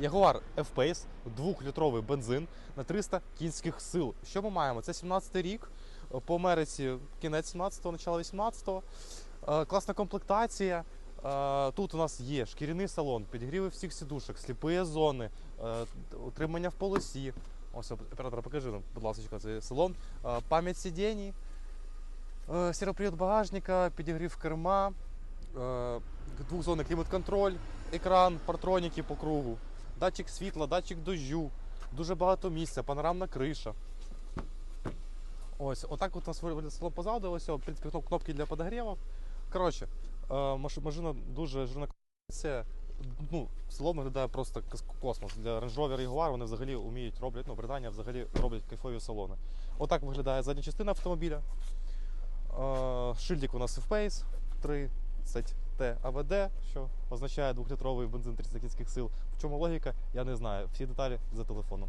Jaguar F-Pace, 2-літровий бензин на 300 кінських сил. Що ми маємо? Це 17-й рік. По Америці кінець 17-го, начало 18-го. Е, Класна комплектація. Е, Тут у нас є шкіряний салон, підігріви всіх сідушок, сліпі зони, е, утримання в полосі. Ось оператор, покажи нам, будь ласка, цей салон. Е, Пам'ять сидінь, сіропривід багажника, підігрів керма, двохзонний клімат-контроль, екран, партроніки по кругу, датчик світла, датчик дощу, дуже багато місця, панорамна криша. Ось, отак от у нас салон позаду, ось, в принципі, кнопки для подогрівів. Коротше, е, машина дуже жирна комплектація. Ну, салон виглядає просто космос. Для Range Rover Jaguar вони взагалі вміють роблять, ну, Британія взагалі роблять кайфові салони. Отак виглядає задня частина автомобіля. Е, Шильдик у нас F-Pace 30T AVD, що означає 2-літровий бензин 30 кінських сил. В чому логіка, я не знаю. Всі деталі за телефоном.